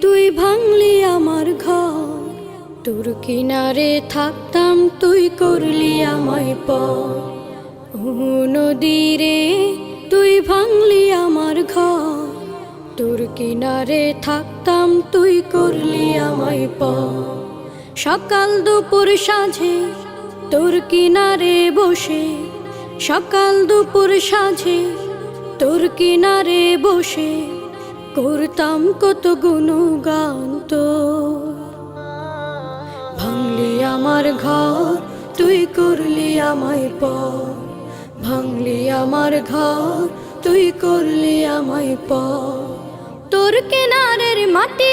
তুই ঘর। তোর কিনারে থাকতাম তুই করলি আমায় পর। তুই ভাঙলি আমার ঘর। তোর কিনারে থাকতাম তুই করলি আমায় পকাল সকাল দুপুর সাঁঝে তোর কিনারে বসে, সকাল দুপুর সাঁঝে, তোর কিনারে বসে করতাম কত গুণগান তোর। ভাঙলি আমার ঘর, তুই করলি আমায় প ভাঙলি আমার ঘর, তুই করলি আমায় প তোর কেনারের মাটি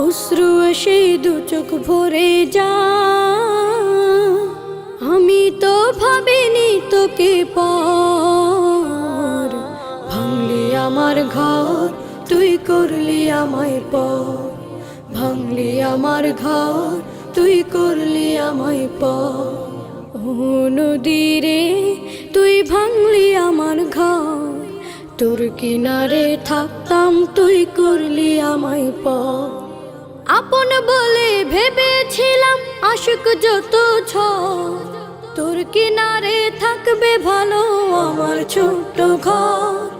অশ্রু এসে দু চোখ ভরে যা। আমি তো ভাবিনি তোকে পর। ভাঙলি আমার ঘর, তুই করলি আমায় পর। ভাঙলি আমার ঘর, তুই করলি আমায় পর। ও নদীরে তুই ভাঙলি আমার ঘর। তোর কিনারে থাকতাম, তুই করলি আমায় পর। আপন বলে ভেবেছিলাম আশুক যত ছ তোর কিনারে থাকবে ভালো আমার ছোট্ট ঘর।